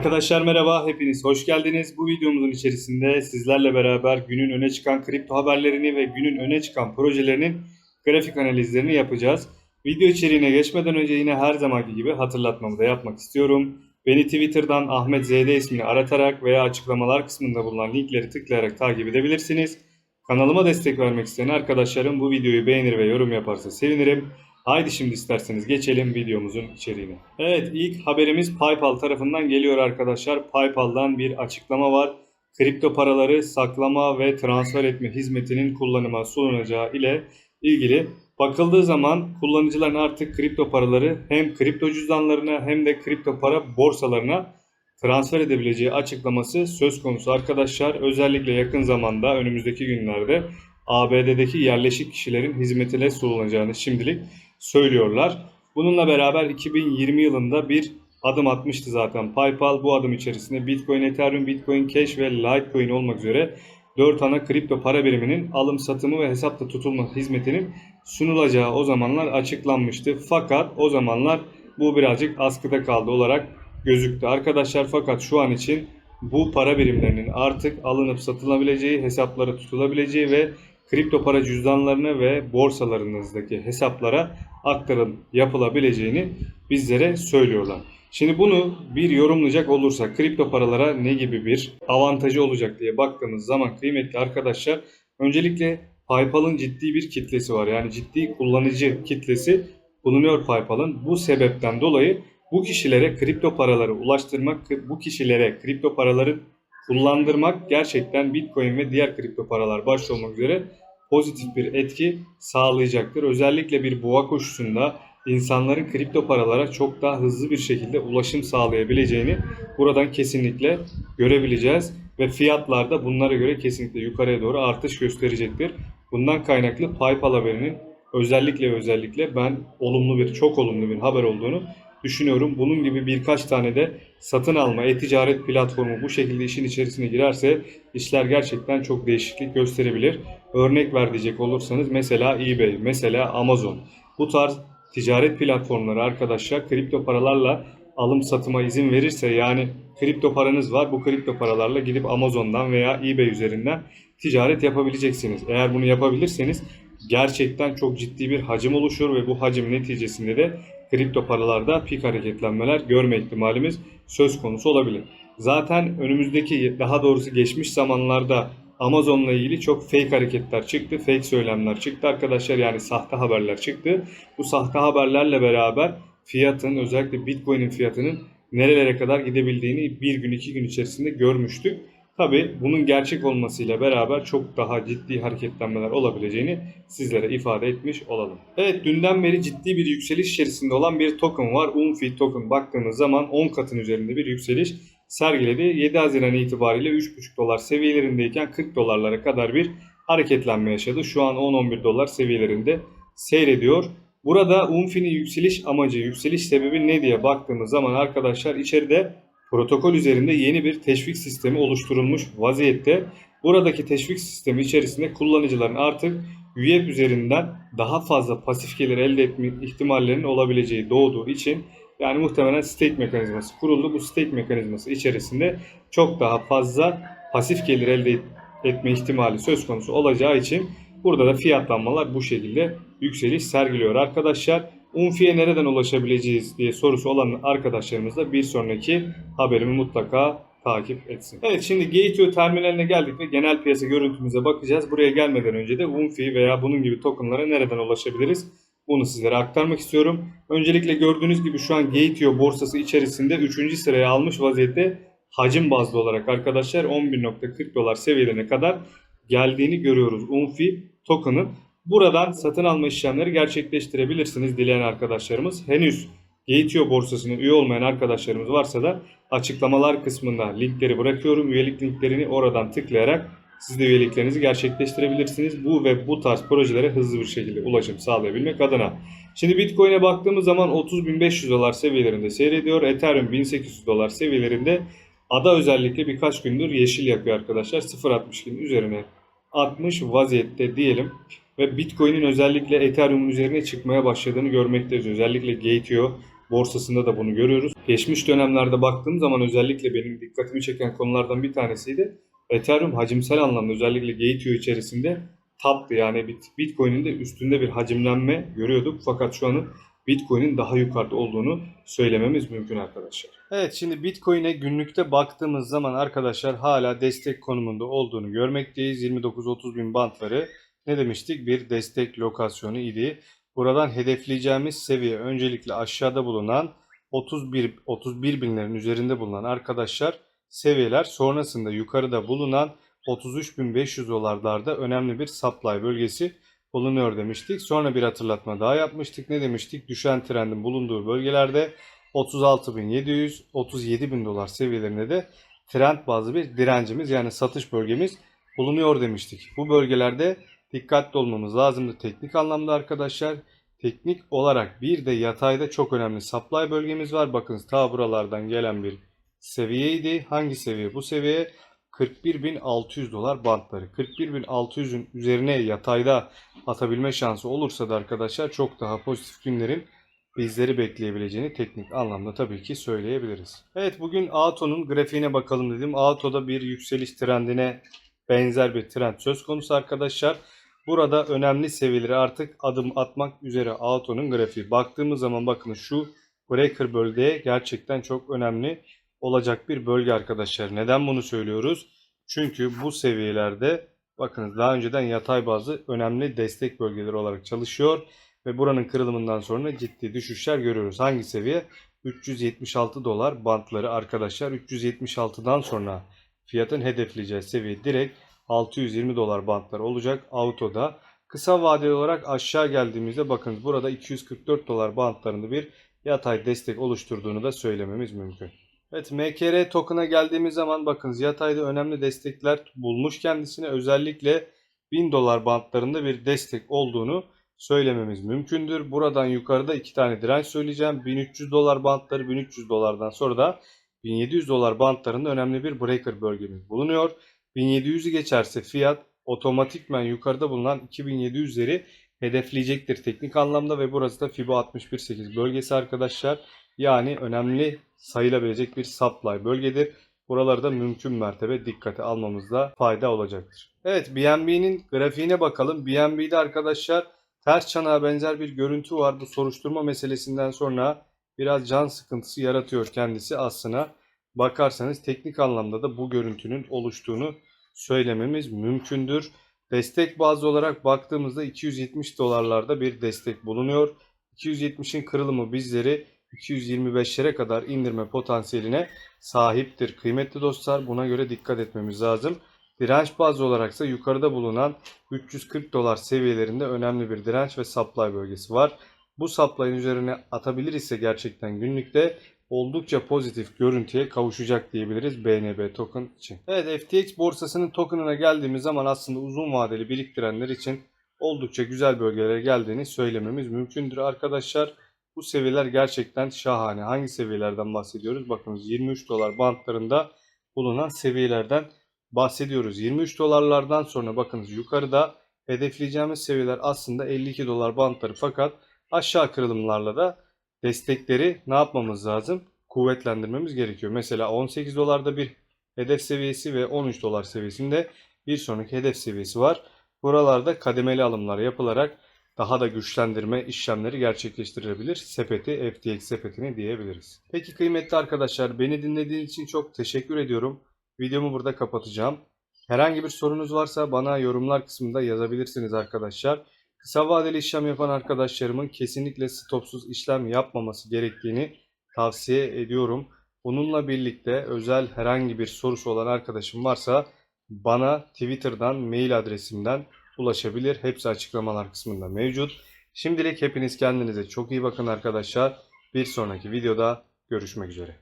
Arkadaşlar merhaba, hepiniz hoş geldiniz. Bu videomuzun içerisinde sizlerle beraber günün öne çıkan kripto haberlerini ve günün öne çıkan projelerinin grafik analizlerini yapacağız. Video içeriğine geçmeden önce yine her zamanki gibi hatırlatmamı da yapmak istiyorum. Beni Twitter'dan Ahmet ZD ismini aratarak veya açıklamalar kısmında bulunan linkleri tıklayarak takip edebilirsiniz. Kanalıma destek vermek isteyen arkadaşlarım bu videoyu beğenir ve yorum yaparsa sevinirim. Haydi şimdi isterseniz geçelim videomuzun içeriğine. Evet ilk haberimiz PayPal tarafından geliyor arkadaşlar. PayPal'dan bir açıklama var. Kripto paraları saklama ve transfer etme hizmetinin kullanıma sununacağı ile ilgili bakıldığı zaman kullanıcıların artık kripto paraları hem kripto cüzdanlarına hem de kripto para borsalarına transfer edebileceği açıklaması söz konusu arkadaşlar. Özellikle yakın zamanda önümüzdeki günlerde ABD'deki yerleşik kişilerin hizmetine sunulacağını şimdilik söylüyorlar. Bununla beraber 2020 yılında bir adım atmıştı zaten PayPal. Bu adım içerisinde Bitcoin, Ethereum, Bitcoin Cash ve Litecoin olmak üzere 4 ana kripto para biriminin alım satımı ve hesapta tutulma hizmetinin sunulacağı o zamanlar açıklanmıştı. Fakat o zamanlar bu birazcık askıda kaldı olarak gözüktü. Arkadaşlar fakat şu an için bu para birimlerinin artık alınıp satılabileceği, hesaplara tutulabileceği ve kripto para cüzdanlarına ve borsalarınızdaki hesaplara aktarım yapılabileceğini bizlere söylüyorlar. Şimdi bunu bir yorumlayacak olursak kripto paralara ne gibi bir avantajı olacak diye baktığımız zaman kıymetli arkadaşlar öncelikle PayPal'ın ciddi bir kitlesi var. Yani ciddi kullanıcı kitlesi bulunuyor PayPal'ın. Bu sebepten dolayı bu kişilere kripto paraları ulaştırmak, bu kişilere kripto paraların kullandırmak gerçekten Bitcoin ve diğer kripto paralar başta olmak üzere pozitif bir etki sağlayacaktır. Özellikle bir boğa koşusunda insanların kripto paralara çok daha hızlı bir şekilde ulaşım sağlayabileceğini buradan kesinlikle görebileceğiz ve fiyatlar da bunlara göre kesinlikle yukarıya doğru artış gösterecektir. Bundan kaynaklı PayPal haberinin özellikle özellikle ben olumlu bir çok olumlu bir haber olduğunu düşünüyorum. Bunun gibi birkaç tane de satın alma, e-ticaret platformu bu şekilde işin içerisine girerse işler gerçekten çok değişiklik gösterebilir. Örnek ver diyecek olursanız mesela eBay, mesela Amazon. Bu tarz ticaret platformları arkadaşlar kripto paralarla alım satıma izin verirse yani kripto paranız var bu kripto paralarla gidip Amazon'dan veya eBay üzerinden ticaret yapabileceksiniz. Eğer bunu yapabilirseniz gerçekten çok ciddi bir hacim oluşur ve bu hacim neticesinde de kripto paralarda pik hareketlenmeler görme ihtimalimiz söz konusu olabilir. Zaten önümüzdeki daha doğrusu geçmiş zamanlarda Amazon'la ilgili çok fake hareketler çıktı, fake söylemler çıktı arkadaşlar yani sahte haberler çıktı. Bu sahte haberlerle beraber fiyatın özellikle Bitcoin'in fiyatının nerelere kadar gidebildiğini bir gün iki gün içerisinde görmüştük. Tabi bunun gerçek olmasıyla beraber çok daha ciddi hareketlenmeler olabileceğini sizlere ifade etmiş olalım. Evet dünden beri ciddi bir yükseliş içerisinde olan bir token var. Umfi token baktığımız zaman 10 katın üzerinde bir yükseliş sergiledi. 7 Haziran itibariyle 3,5 dolar seviyelerindeyken 40 dolarlara kadar bir hareketlenme yaşadı. Şu an 10-11 dolar seviyelerinde seyrediyor. Burada Umfi'nin yükseliş amacı, yükseliş sebebi ne diye baktığımız zaman arkadaşlar içeride protokol üzerinde yeni bir teşvik sistemi oluşturulmuş vaziyette. Buradaki teşvik sistemi içerisinde kullanıcıların artık UEP üzerinden daha fazla pasif gelir elde etme ihtimallerinin olabileceği doğduğu için yani muhtemelen stake mekanizması kuruldu. Bu stake mekanizması içerisinde çok daha fazla pasif gelir elde etme ihtimali söz konusu olacağı için burada da fiyatlanmalar bu şekilde yükseliş sergiliyor arkadaşlar. Umfi'ye nereden ulaşabileceğiz diye sorusu olan arkadaşlarımız da bir sonraki haberimi mutlaka takip etsin. Evet şimdi Gateway terminaline geldik ve genel piyasa görüntümüze bakacağız. Buraya gelmeden önce de Umfi veya bunun gibi tokenlara nereden ulaşabiliriz? Bunu sizlere aktarmak istiyorum. Öncelikle gördüğünüz gibi şu an Gateway borsası içerisinde 3. sıraya almış vaziyette hacim bazlı olarak arkadaşlar 11.40 dolar seviyelerine kadar geldiğini görüyoruz. Umfi token'ın Buradan satın alma işlemleri gerçekleştirebilirsiniz dileyen arkadaşlarımız. Henüz Gateo borsasına üye olmayan arkadaşlarımız varsa da açıklamalar kısmında linkleri bırakıyorum. Üyelik linklerini oradan tıklayarak siz de üyeliklerinizi gerçekleştirebilirsiniz. Bu ve bu tarz projelere hızlı bir şekilde ulaşım sağlayabilmek adına. Şimdi Bitcoin'e baktığımız zaman 30.500 dolar seviyelerinde seyrediyor. Ethereum 1800 dolar seviyelerinde. Ada özellikle birkaç gündür yeşil yakıyor arkadaşlar. 0.62'nin üzerine 60 vaziyette diyelim ve Bitcoin'in özellikle Ethereum'un üzerine çıkmaya başladığını görmekteyiz. Özellikle Gateo borsasında da bunu görüyoruz. Geçmiş dönemlerde baktığım zaman özellikle benim dikkatimi çeken konulardan bir tanesiydi. Ethereum hacimsel anlamda özellikle Gateway içerisinde taptı. Yani Bit- Bitcoin'in de üstünde bir hacimlenme görüyorduk. Fakat şu an Bitcoin'in daha yukarıda olduğunu söylememiz mümkün arkadaşlar. Evet şimdi Bitcoin'e günlükte baktığımız zaman arkadaşlar hala destek konumunda olduğunu görmekteyiz. 29-30 bin bantları ne demiştik? Bir destek lokasyonu idi. Buradan hedefleyeceğimiz seviye öncelikle aşağıda bulunan 31 31 binlerin üzerinde bulunan arkadaşlar seviyeler sonrasında yukarıda bulunan 33.500 dolarlarda önemli bir supply bölgesi bulunuyor demiştik. Sonra bir hatırlatma daha yapmıştık. Ne demiştik? Düşen trendin bulunduğu bölgelerde 36.700 37.000 dolar seviyelerinde de trend bazlı bir direncimiz yani satış bölgemiz bulunuyor demiştik. Bu bölgelerde dikkatli olmamız lazımdı teknik anlamda arkadaşlar. Teknik olarak bir de yatayda çok önemli supply bölgemiz var. Bakın ta buralardan gelen bir seviyeydi. Hangi seviye? Bu seviye 41.600 dolar bantları. 41.600'ün üzerine yatayda atabilme şansı olursa da arkadaşlar çok daha pozitif günlerin bizleri bekleyebileceğini teknik anlamda tabii ki söyleyebiliriz. Evet bugün Ato'nun grafiğine bakalım dedim. Ato'da bir yükseliş trendine benzer bir trend söz konusu arkadaşlar. Burada önemli seviyeleri artık adım atmak üzere Ato'nun grafiği. Baktığımız zaman bakın şu breaker bölgeye gerçekten çok önemli olacak bir bölge arkadaşlar. Neden bunu söylüyoruz? Çünkü bu seviyelerde bakınız daha önceden yatay bazı önemli destek bölgeleri olarak çalışıyor ve buranın kırılımından sonra ciddi düşüşler görüyoruz. Hangi seviye? 376 dolar bantları arkadaşlar. 376'dan sonra fiyatın hedefleyeceği seviye direkt 620 dolar bantları olacak autoda. Kısa vadeli olarak aşağı geldiğimizde bakın burada 244 dolar bantlarında bir yatay destek oluşturduğunu da söylememiz mümkün. Evet MKR token'a geldiğimiz zaman bakın yatayda önemli destekler bulmuş kendisine özellikle 1000 dolar bantlarında bir destek olduğunu söylememiz mümkündür. Buradan yukarıda iki tane direnç söyleyeceğim. 1300 dolar bantları 1300 dolardan sonra da 1700 dolar bantlarında önemli bir breaker bölgemiz bulunuyor. 1700'ü geçerse fiyat otomatikmen yukarıda bulunan 2700'leri hedefleyecektir teknik anlamda ve burası da FIBO 61.8 bölgesi arkadaşlar. Yani önemli sayılabilecek bir supply bölgedir. Buraları da mümkün mertebe dikkate almamızda fayda olacaktır. Evet BNB'nin grafiğine bakalım. BNB'de arkadaşlar ters çanağa benzer bir görüntü var. Bu soruşturma meselesinden sonra biraz can sıkıntısı yaratıyor kendisi aslına. Bakarsanız teknik anlamda da bu görüntünün oluştuğunu söylememiz mümkündür. Destek bazlı olarak baktığımızda 270 dolarlarda bir destek bulunuyor. 270'in kırılımı bizleri 225'lere kadar indirme potansiyeline sahiptir. Kıymetli dostlar buna göre dikkat etmemiz lazım. Direnç bazlı olaraksa yukarıda bulunan 340 dolar seviyelerinde önemli bir direnç ve supply bölgesi var. Bu supply'ın üzerine atabilir ise gerçekten günlükte oldukça pozitif görüntüye kavuşacak diyebiliriz BNB token için. Evet FTX borsasının token'ına geldiğimiz zaman aslında uzun vadeli biriktirenler için oldukça güzel bölgelere geldiğini söylememiz mümkündür arkadaşlar. Bu seviyeler gerçekten şahane. Hangi seviyelerden bahsediyoruz? Bakınız 23 dolar bantlarında bulunan seviyelerden bahsediyoruz. 23 dolarlardan sonra bakınız yukarıda hedefleyeceğimiz seviyeler aslında 52 dolar bantları fakat aşağı kırılımlarla da destekleri ne yapmamız lazım? Kuvvetlendirmemiz gerekiyor. Mesela 18 dolarda bir hedef seviyesi ve 13 dolar seviyesinde bir sonraki hedef seviyesi var. Buralarda kademeli alımlar yapılarak daha da güçlendirme işlemleri gerçekleştirilebilir. Sepeti FTX sepetini diyebiliriz. Peki kıymetli arkadaşlar beni dinlediğiniz için çok teşekkür ediyorum. Videomu burada kapatacağım. Herhangi bir sorunuz varsa bana yorumlar kısmında yazabilirsiniz arkadaşlar. Kısa vadeli işlem yapan arkadaşlarımın kesinlikle stopsuz işlem yapmaması gerektiğini tavsiye ediyorum. Bununla birlikte özel herhangi bir sorusu olan arkadaşım varsa bana Twitter'dan, mail adresimden ulaşabilir. Hepsi açıklamalar kısmında mevcut. Şimdilik hepiniz kendinize çok iyi bakın arkadaşlar. Bir sonraki videoda görüşmek üzere.